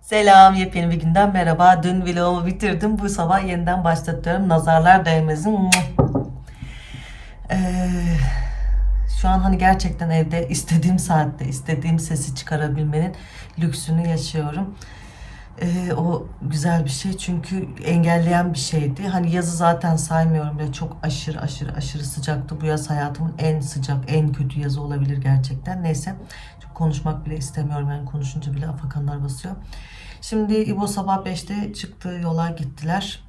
Selam, yepyeni bir günden merhaba. Dün vlogumu bitirdim. Bu sabah yeniden başlatıyorum. Nazarlar değmesin. Ee, şu an hani gerçekten evde istediğim saatte istediğim sesi çıkarabilmenin lüksünü yaşıyorum. Ee, o güzel bir şey çünkü engelleyen bir şeydi. Hani yazı zaten saymıyorum ve çok aşırı aşırı aşırı sıcaktı. Bu yaz hayatımın en sıcak, en kötü yazı olabilir gerçekten. Neyse çok konuşmak bile istemiyorum. Yani konuşunca bile afakanlar basıyor. Şimdi İbo sabah 5'te çıktı yola gittiler.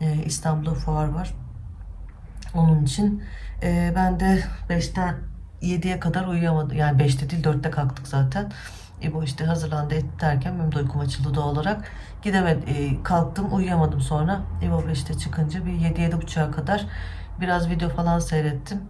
Ee, İstanbul'da fuar var. Onun için e, ben de 5'ten 7'ye kadar uyuyamadım. Yani 5'te değil 4'te kalktık zaten. İbo işte hazırlandı etti derken benim de uykum açıldı doğal olarak. Gidemedim, e, kalktım uyuyamadım sonra. İbo 5'te çıkınca bir 7-7.30'a kadar biraz video falan seyrettim.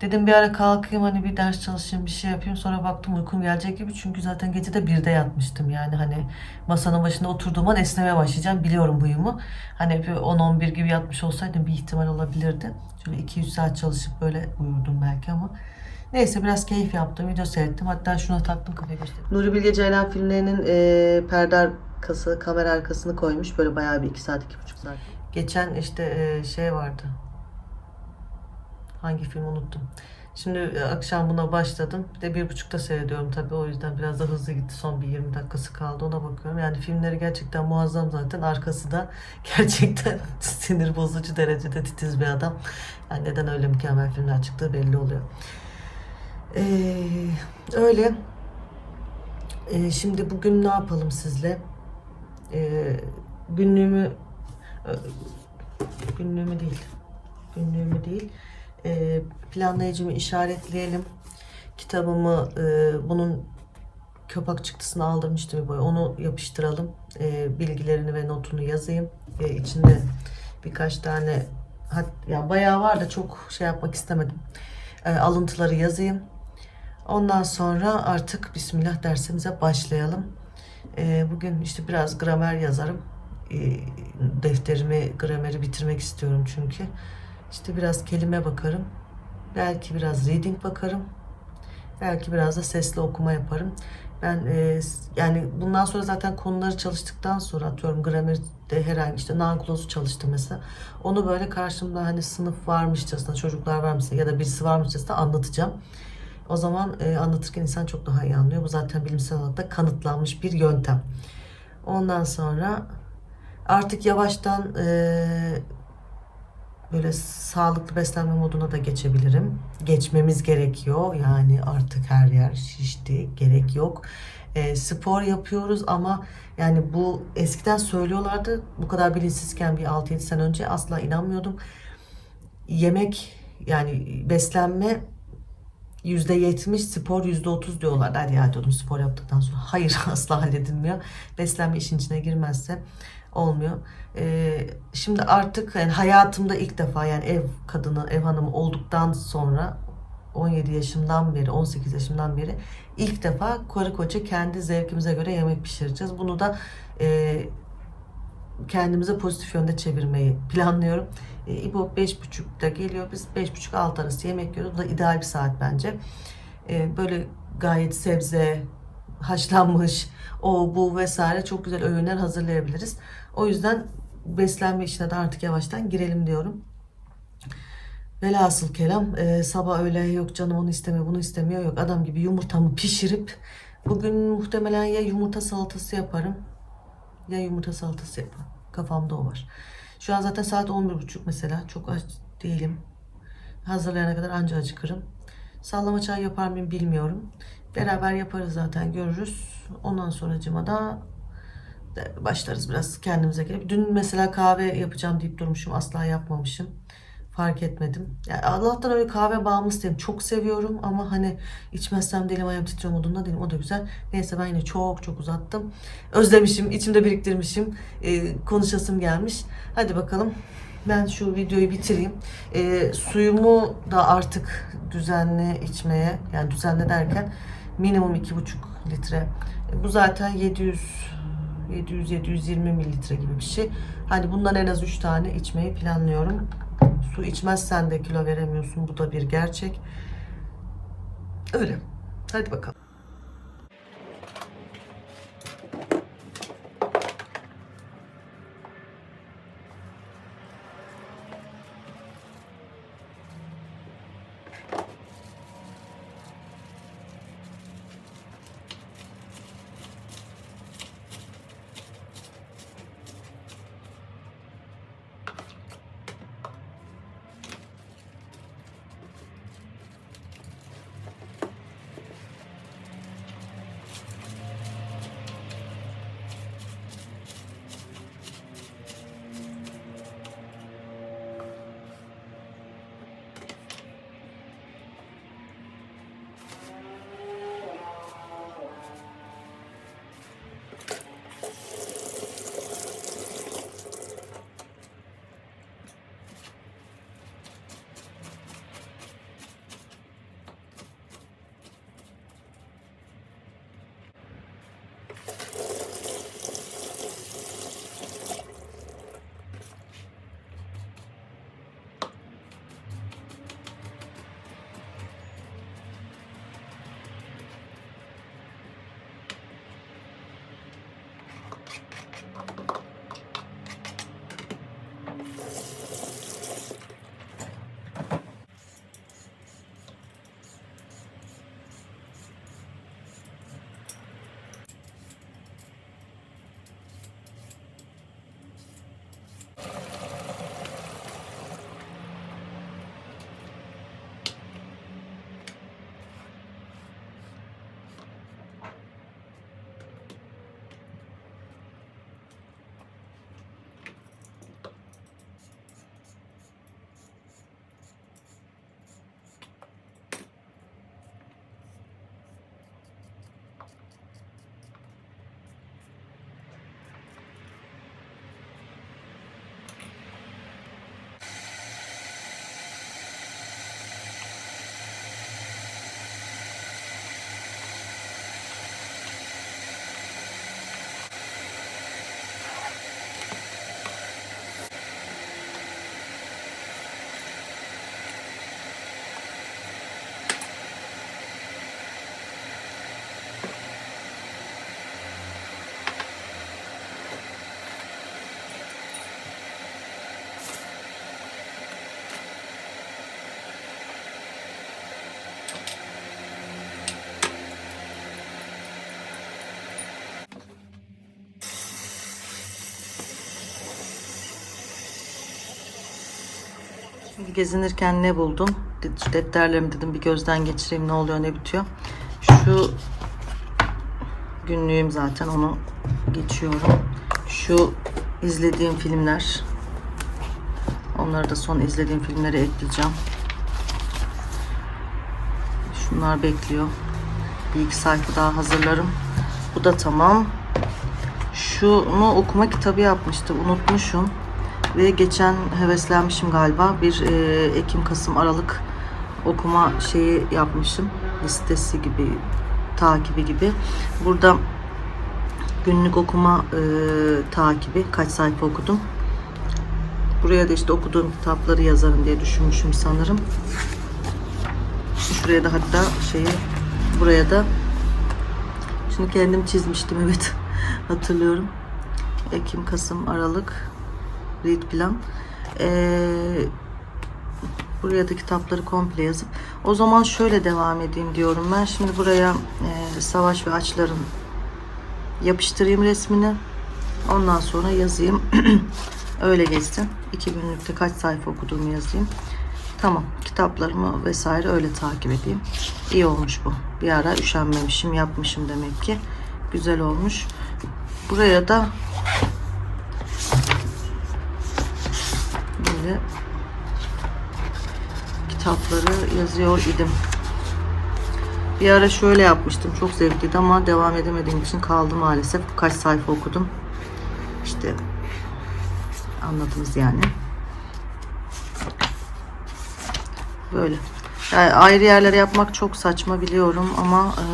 Dedim bir ara kalkayım hani bir ders çalışayım bir şey yapayım. Sonra baktım uykum gelecek gibi. Çünkü zaten gece de 1'de yatmıştım. Yani hani masanın başında oturduğum an esnemeye başlayacağım. Biliyorum huyumu. Hani bir 10-11 gibi yatmış olsaydım bir ihtimal olabilirdi. Şöyle 2-3 saat çalışıp böyle uyurdum belki ama. Neyse biraz keyif yaptım. Video seyrettim. Hatta şuna taktım kafayı göstereyim. Nuri Bilge Ceylan filmlerinin e, perde arkası, kamera arkasını koymuş. Böyle bayağı bir 2 saat, 2,5 saat. Geçen işte e, şey vardı. Hangi film unuttum. Şimdi e, akşam buna başladım. Bir de bir buçukta seyrediyorum tabii. O yüzden biraz da hızlı gitti. Son bir 20 dakikası kaldı. Ona bakıyorum. Yani filmleri gerçekten muazzam zaten. Arkası da gerçekten sinir bozucu derecede titiz bir adam. Yani neden öyle mükemmel filmler çıktığı belli oluyor. Ee, öyle. Ee, şimdi bugün ne yapalım sizle? Ee, günlüğümü e, günlüğümü değil. Günlüğümü değil. Ee, planlayıcımı işaretleyelim. Kitabımı e, bunun köpak çıktısını aldırmıştım böyle. Onu yapıştıralım. Ee, bilgilerini ve notunu yazayım. Ee, içinde birkaç tane hat, ya bayağı var da çok şey yapmak istemedim. Ee, alıntıları yazayım. Ondan sonra artık Bismillah dersimize başlayalım. Ee, bugün işte biraz gramer yazarım. Ee, defterimi, grameri bitirmek istiyorum çünkü. İşte biraz kelime bakarım. Belki biraz reading bakarım. Belki biraz da sesli okuma yaparım. Ben e, yani bundan sonra zaten konuları çalıştıktan sonra atıyorum gramerde herhangi işte non-clause'u çalıştım mesela. Onu böyle karşımda hani sınıf varmışçasına, çocuklar varmışçasına ya da birisi varmışçasına anlatacağım. O zaman e, anlatırken insan çok daha iyi anlıyor. Bu zaten bilimsel olarak da kanıtlanmış bir yöntem. Ondan sonra artık yavaştan e, böyle sağlıklı beslenme moduna da geçebilirim. Geçmemiz gerekiyor. Yani artık her yer şişti. Gerek yok. E, spor yapıyoruz ama yani bu eskiden söylüyorlardı. Bu kadar bilinçsizken bir 6-7 sene önce asla inanmıyordum. Yemek yani beslenme %70 spor %30 diyorlar. Hadi ya diyordum spor yaptıktan sonra. Hayır asla halledilmiyor. Beslenme işin içine girmezse olmuyor. Ee, şimdi artık yani hayatımda ilk defa yani ev kadını, ev hanımı olduktan sonra 17 yaşımdan beri, 18 yaşımdan beri ilk defa karı koca kendi zevkimize göre yemek pişireceğiz. Bunu da e, kendimize pozitif yönde çevirmeyi planlıyorum. E, İbo 5.30'da geliyor. Biz 5.30-6 arası yemek yiyoruz. Bu da ideal bir saat bence. E, böyle gayet sebze, haşlanmış, o bu vesaire çok güzel öğünler hazırlayabiliriz. O yüzden beslenme işine de artık yavaştan girelim diyorum. Velhasıl kelam e, sabah öyle yok canım onu istemiyor bunu istemiyor yok adam gibi yumurtamı pişirip bugün muhtemelen ya yumurta salatası yaparım ya yumurta salatası yaparım. Kafamda o var. Şu an zaten saat 11.30 mesela. Çok aç değilim. Hazırlayana kadar anca acıkırım. Sallama çay yapar mıyım bilmiyorum. Beraber yaparız zaten görürüz. Ondan sonracıma da de başlarız biraz kendimize gelip. Dün mesela kahve yapacağım deyip durmuşum. Asla yapmamışım. Fark etmedim. Yani Allah'tan öyle kahve bağımlısı değilim. Çok seviyorum ama hani içmezsem de elim ayağım titriyor modunda değilim. O da güzel. Neyse ben yine çok çok uzattım. Özlemişim, içimde biriktirmişim. Ee, konuşasım gelmiş. Hadi bakalım. Ben şu videoyu bitireyim. Ee, suyumu da artık düzenli içmeye, yani düzenli derken minimum 2,5 litre. Bu zaten 700 700-720 mililitre gibi bir şey. Hani bundan en az 3 tane içmeyi planlıyorum. Su içmezsen de kilo veremiyorsun. Bu da bir gerçek. Öyle. Hadi bakalım. Gezinirken ne buldum? De- Defterlerimi dedim bir gözden geçireyim ne oluyor ne bitiyor. Şu günlüğüm zaten onu geçiyorum. Şu izlediğim filmler. Onları da son izlediğim filmleri ekleyeceğim. Şunlar bekliyor. Bir iki sayfa daha hazırlarım. Bu da tamam. Şunu okuma kitabı yapmıştım. Unutmuşum. Ve geçen heveslenmişim galiba. Bir e, Ekim, Kasım, Aralık okuma şeyi yapmışım. Listesi gibi, takibi gibi. Burada günlük okuma e, takibi. Kaç sayfa okudum. Buraya da işte okuduğum kitapları yazarım diye düşünmüşüm sanırım. Şuraya da hatta şeyi buraya da şimdi kendim çizmiştim evet hatırlıyorum. Ekim, Kasım, Aralık read plan. Ee, buraya da kitapları komple yazıp o zaman şöyle devam edeyim diyorum ben. Şimdi buraya e, Savaş ve Açların yapıştırayım resmini. Ondan sonra yazayım. Öyle geçsin. İki günlükte kaç sayfa okuduğumu yazayım. Tamam. Kitaplarımı vesaire öyle takip edeyim. İyi olmuş bu. Bir ara üşenmemişim. Yapmışım demek ki. Güzel olmuş. Buraya da böyle kitapları yazıyor idim. Bir ara şöyle yapmıştım. Çok zevkliydi ama devam edemediğim için kaldı maalesef. Kaç sayfa okudum. İşte anladınız yani. Böyle. Yani ayrı yerlere yapmak çok saçma biliyorum ama e,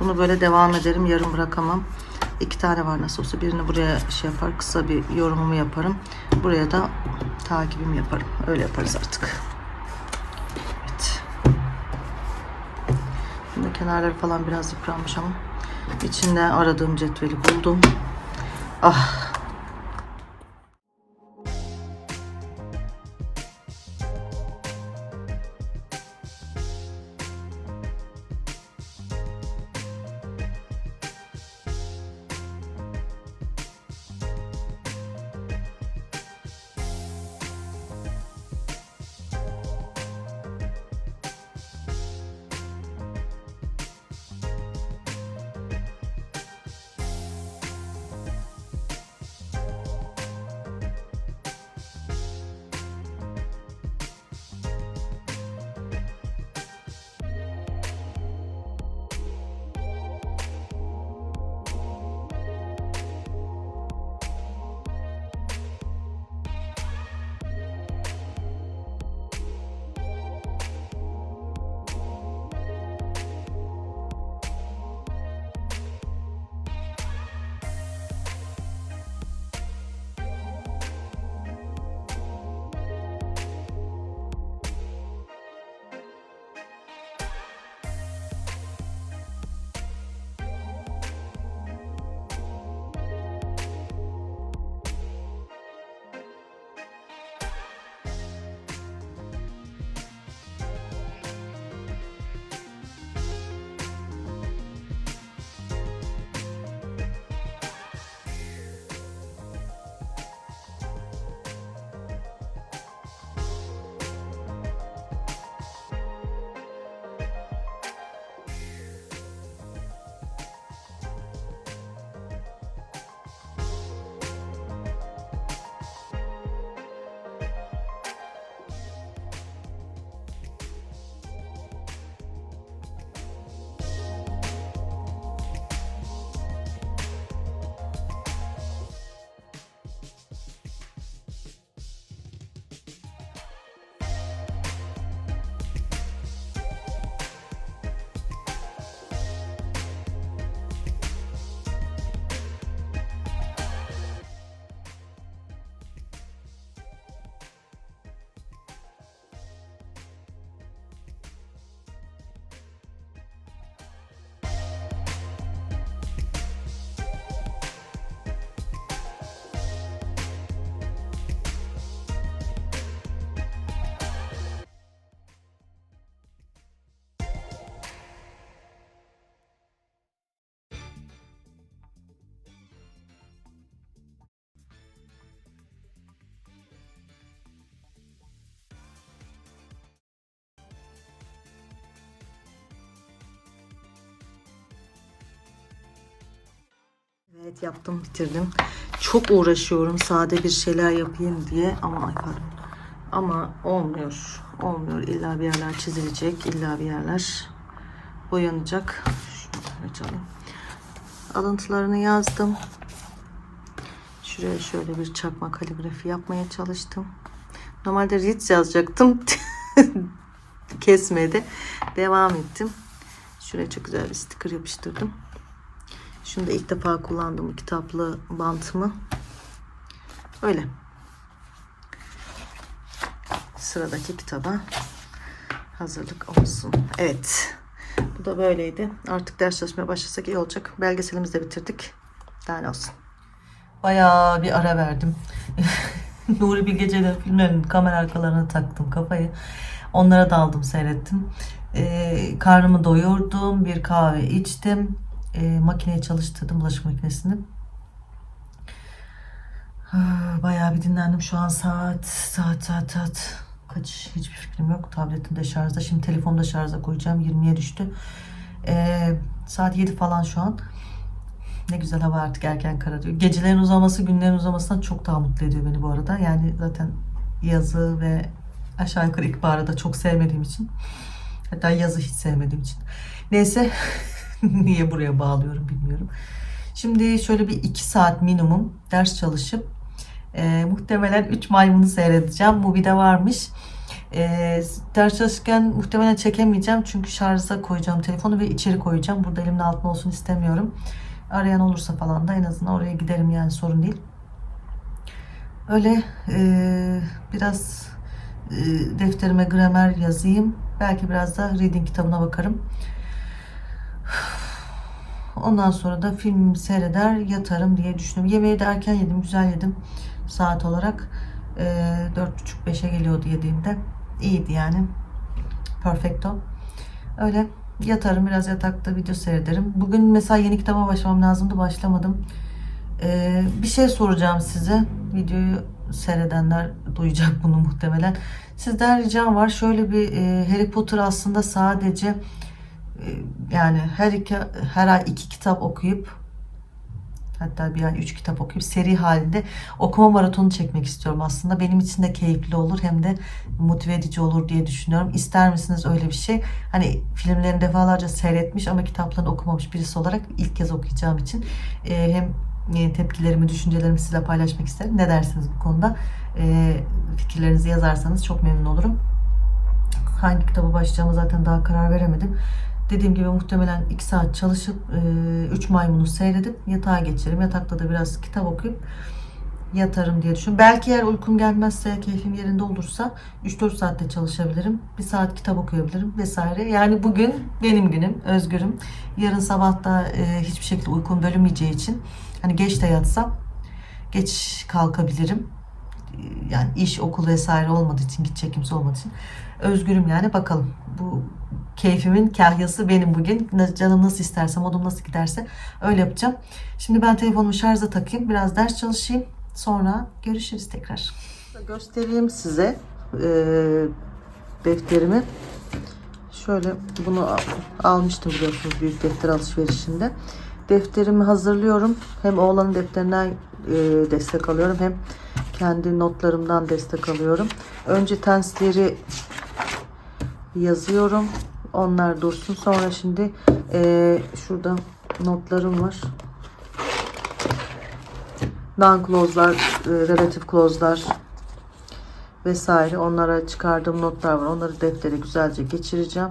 bunu böyle devam ederim. Yarım bırakamam. İki tane var nasıl olsa. Birini buraya şey yapar. Kısa bir yorumumu yaparım. Buraya da takibimi yaparım. Öyle yaparız artık. Evet. Şimdi kenarları falan biraz yıpranmış ama içinde aradığım cetveli buldum. Ah Evet yaptım bitirdim. Çok uğraşıyorum sade bir şeyler yapayım diye ama ay. Ama olmuyor. Olmuyor. İlla bir yerler çizilecek. illa bir yerler boyanacak. Şunu açalım. Alıntılarını yazdım. Şuraya şöyle bir çakma kaligrafi yapmaya çalıştım. Normalde Ritz yazacaktım. Kesmedi. Devam ettim. Şuraya çok güzel bir sticker yapıştırdım. Da ilk defa kullandım bu kitaplı bantımı. Öyle. Sıradaki kitaba hazırlık olsun. Evet. Bu da böyleydi. Artık ders çalışmaya başlasak iyi olacak. Belgeselimizi de bitirdik. Daha olsun. Bayağı bir ara verdim. Nuri Bilge Ceylan filmlerinin kamera arkalarına taktım kafayı. Onlara daldım seyrettim. Ee, karnımı doyurdum. Bir kahve içtim. Ee, makineyi çalıştırdım bulaşık makinesini. Bayağı bir dinlendim. Şu an saat saat saat saat kaç hiçbir fikrim yok. Tabletim de şarjda. Şimdi telefonda şarja koyacağım. 20'ye düştü. Ee, saat 7 falan şu an. Ne güzel hava artık erken kararıyor. Gecelerin uzaması günlerin uzamasından çok daha mutlu ediyor beni bu arada. Yani zaten yazı ve aşağı yukarı ilkbaharı da çok sevmediğim için. Hatta yazı hiç sevmediğim için. Neyse niye buraya bağlıyorum bilmiyorum. Şimdi şöyle bir iki saat minimum ders çalışıp e, muhtemelen 3 maymunu seyredeceğim. Bu bir de varmış. E, ders çalışırken muhtemelen çekemeyeceğim. Çünkü şarja koyacağım telefonu ve içeri koyacağım. Burada elimin altında olsun istemiyorum. Arayan olursa falan da en azından oraya giderim yani sorun değil. Öyle e, biraz e, defterime gramer yazayım. Belki biraz da reading kitabına bakarım. Ondan sonra da film seyreder yatarım diye düşünüyorum. Yemeği de erken yedim, güzel yedim saat olarak. E, 4.30-5'e geliyordu yediğimde. İyiydi yani. Perfecto. Öyle yatarım biraz yatakta video seyrederim. Bugün mesela yeni kitaba başlamam lazımdı başlamadım. Ee, bir şey soracağım size. Videoyu seyredenler duyacak bunu muhtemelen. Sizden ricam var. Şöyle bir e, Harry Potter aslında sadece yani her iki her ay iki kitap okuyup hatta bir ay üç kitap okuyup seri halinde okuma maratonu çekmek istiyorum aslında. Benim için de keyifli olur hem de motive edici olur diye düşünüyorum. İster misiniz öyle bir şey? Hani filmlerini defalarca seyretmiş ama kitaplarını okumamış birisi olarak ilk kez okuyacağım için e, hem e, tepkilerimi, düşüncelerimi sizinle paylaşmak isterim. Ne dersiniz bu konuda? E, fikirlerinizi yazarsanız çok memnun olurum. Hangi kitaba başlayacağımı zaten daha karar veremedim. Dediğim gibi muhtemelen 2 saat çalışıp 3 maymunu seyredip yatağa geçerim. Yatakta da biraz kitap okuyup yatarım diye düşünüyorum. Belki eğer uykum gelmezse, keyfim yerinde olursa 3-4 saatte çalışabilirim. Bir saat kitap okuyabilirim vesaire. Yani bugün benim günüm, özgürüm. Yarın sabah da e, hiçbir şekilde uykum bölünmeyeceği için hani geç de yatsam geç kalkabilirim. Yani iş, okul vesaire olmadığı için, gidecek kimse olmadığı için özgürüm yani. Bakalım bu keyfimin kahyası benim bugün. Canım nasıl isterse, modum nasıl giderse öyle yapacağım. Şimdi ben telefonumu şarja takayım. Biraz ders çalışayım. Sonra görüşürüz tekrar. Göstereyim size e, defterimi. Şöyle bunu al- almıştım biliyorsunuz büyük defter alışverişinde. Defterimi hazırlıyorum. Hem oğlanın defterinden e, destek alıyorum hem kendi notlarımdan destek alıyorum. Önce tensleri yazıyorum. Onlar dursun. Sonra şimdi e, şurada notlarım var. Non clause'lar, e, relative clause'lar vesaire. Onlara çıkardığım notlar var. Onları deftere güzelce geçireceğim.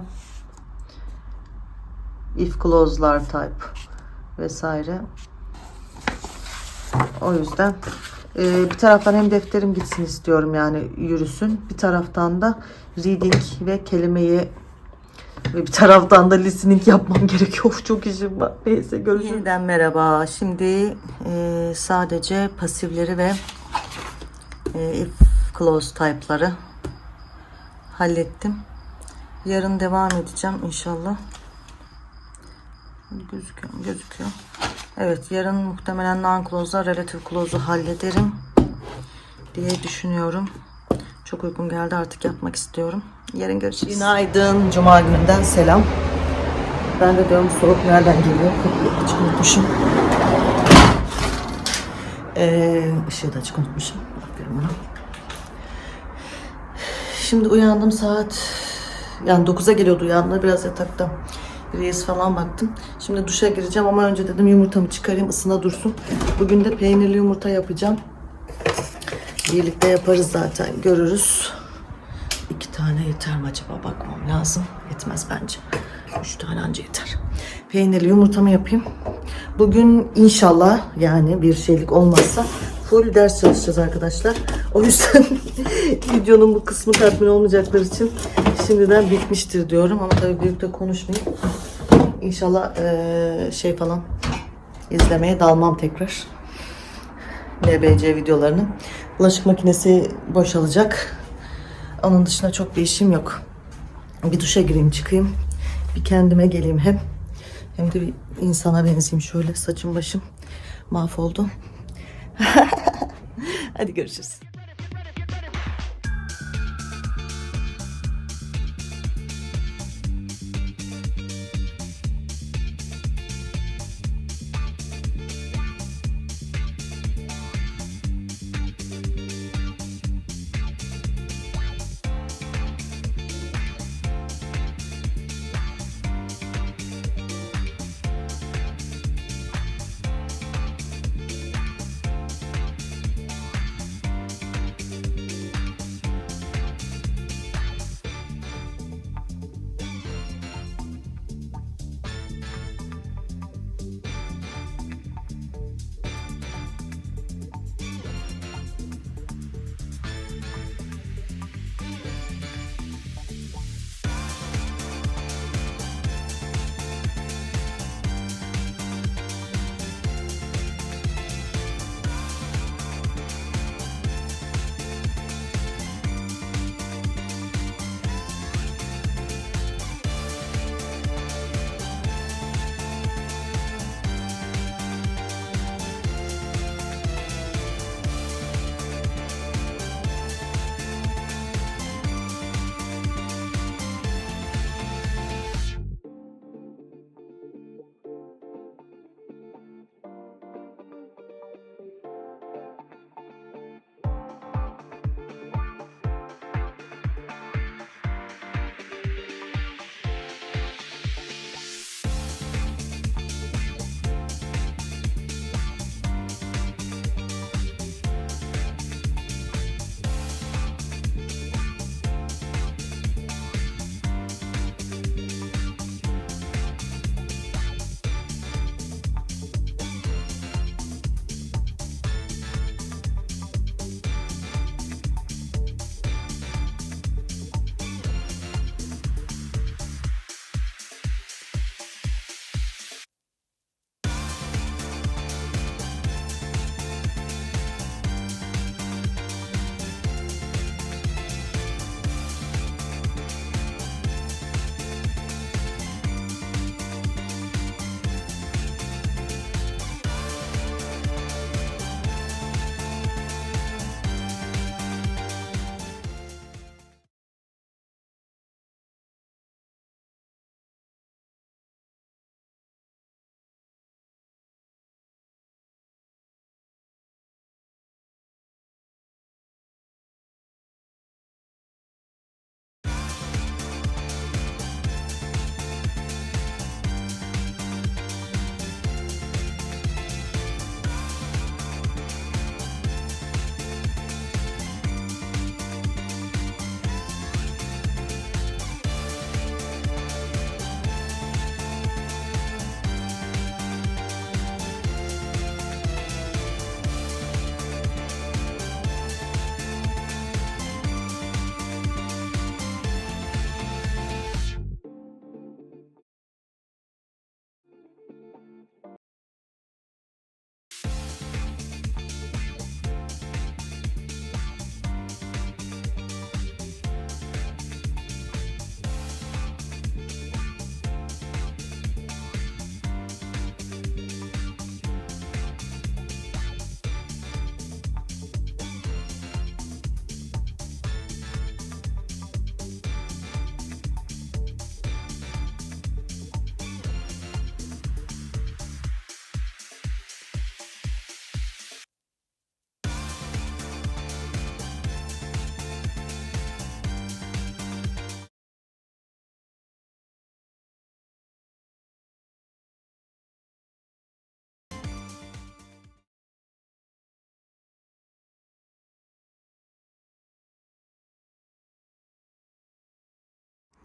If clause'lar type vesaire. O yüzden e, bir taraftan hem defterim gitsin istiyorum yani yürüsün. Bir taraftan da reading ve kelimeyi ve bir taraftan da listening yapmam gerekiyor. Of, çok işim var. Neyse görüşürüz. Yeniden merhaba. Şimdi e, sadece pasifleri ve e, if clause type'ları hallettim. Yarın devam edeceğim inşallah. Gözüküyor mu? Gözüküyor. Evet yarın muhtemelen non clause'la relative clause'u hallederim diye düşünüyorum. Çok uykum geldi artık yapmak istiyorum. Yarın görüşürüz. Günaydın. Cuma gününden selam. Ben de diyorum soğuk nereden geliyor? Hiç unutmuşum. Ee, ışığı da açık unutmuşum. Aferin bana. Şimdi uyandım saat yani 9'a geliyordu uyandı biraz yatakta. Reis falan baktım. Şimdi duşa gireceğim ama önce dedim yumurtamı çıkarayım ısına dursun. Bugün de peynirli yumurta yapacağım. Birlikte yaparız zaten görürüz. İki tane yeter mi acaba bakmam lazım. Yetmez bence. Üç tane anca yeter. Peynirli yumurtamı yapayım. Bugün inşallah yani bir şeylik olmazsa full ders çalışacağız arkadaşlar. O yüzden videonun bu kısmı tatmin olmayacaklar için şimdiden bitmiştir diyorum. Ama tabii de konuşmayayım. İnşallah eee, şey falan izlemeye dalmam tekrar. LBC videolarını. Bulaşık makinesi boşalacak. Onun dışında çok bir işim yok. Bir duşa gireyim çıkayım. Bir kendime geleyim hem. Hem de bir insana benzeyeyim şöyle saçım başım mahvoldu. Hadi görüşürüz.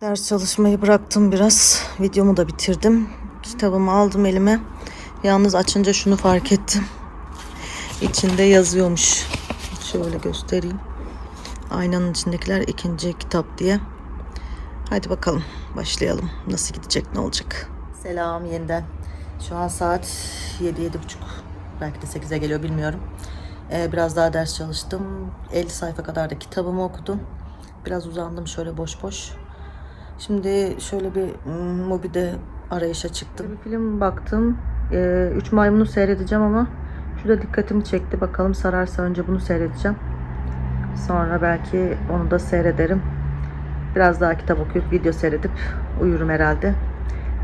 Ders çalışmayı bıraktım biraz. Videomu da bitirdim. Kitabımı aldım elime. Yalnız açınca şunu fark ettim. İçinde yazıyormuş. Şöyle göstereyim. Aynanın içindekiler ikinci kitap diye. Hadi bakalım başlayalım. Nasıl gidecek ne olacak? Selam yeniden. Şu an saat 7-7.30. Belki de 8'e geliyor bilmiyorum. Ee, biraz daha ders çalıştım. 50 sayfa kadar da kitabımı okudum. Biraz uzandım şöyle boş boş. Şimdi şöyle bir mm, Mubi'de arayışa çıktım. Bir film baktım. Ee, Üç Maymun'u seyredeceğim ama şu da dikkatimi çekti. Bakalım sararsa önce bunu seyredeceğim. Sonra belki onu da seyrederim. Biraz daha kitap okuyup video seyredip uyurum herhalde.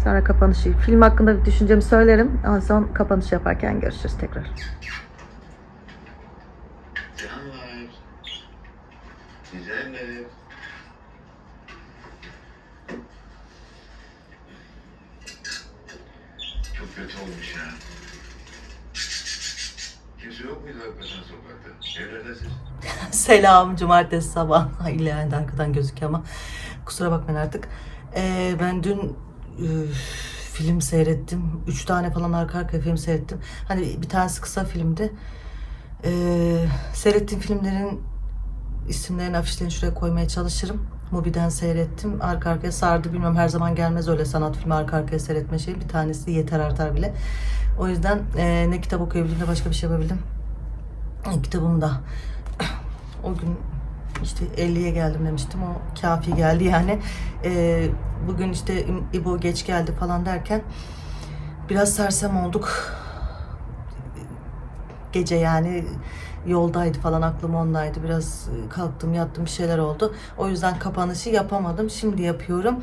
Sonra kapanışı, film hakkında bir düşüncemi söylerim. Ama son kapanış yaparken görüşürüz tekrar. Canlar. Güzeller. Çok kötü olmuş ya. Kimse yok muydu hakikaten sokakta? Evlerde siz? Selam cumartesi sabah. İlla yani arkadan gözüküyor ama kusura bakmayın artık. Ee, ben dün üf, film seyrettim. Üç tane falan arka arkaya film seyrettim. Hani bir tanesi kısa filmdi. Ee, seyrettiğim filmlerin isimlerini, afişlerini şuraya koymaya çalışırım. Mubi'den seyrettim. Arka arkaya sardı. Bilmiyorum her zaman gelmez öyle sanat filmi arka arkaya seyretme şeyi. Bir tanesi yeter artar bile. O yüzden e, ne kitap okuyabildim ne başka bir şey yapabildim. E, Kitabımı da o gün işte 50'ye geldim demiştim. O kafi geldi yani. E, bugün işte İbo geç geldi falan derken biraz sersem olduk. Gece yani yoldaydı falan aklım ondaydı. Biraz e, kalktım yattım bir şeyler oldu. O yüzden kapanışı yapamadım. Şimdi yapıyorum.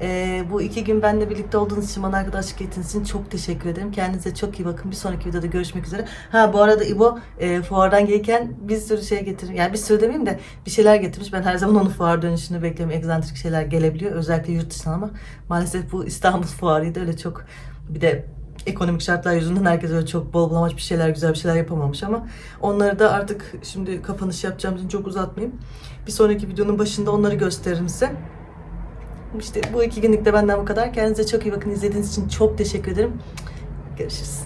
E, bu iki gün benimle birlikte olduğunuz için bana arkadaşlık ettiğiniz çok teşekkür ederim. Kendinize çok iyi bakın. Bir sonraki videoda görüşmek üzere. Ha bu arada İbo e, fuardan gelirken bir sürü şey getirmiş. Yani bir sürü demeyeyim de bir şeyler getirmiş. Ben her zaman onun fuar dönüşünü bekliyorum. Egzantrik şeyler gelebiliyor. Özellikle yurt dışından ama maalesef bu İstanbul fuarıydı. Öyle çok bir de ekonomik şartlar yüzünden herkes öyle çok bol bulamaç bir şeyler, güzel bir şeyler yapamamış ama onları da artık şimdi kapanış yapacağım için çok uzatmayayım. Bir sonraki videonun başında onları gösteririm size. İşte bu iki günlük de benden bu kadar. Kendinize çok iyi bakın. İzlediğiniz için çok teşekkür ederim. Görüşürüz.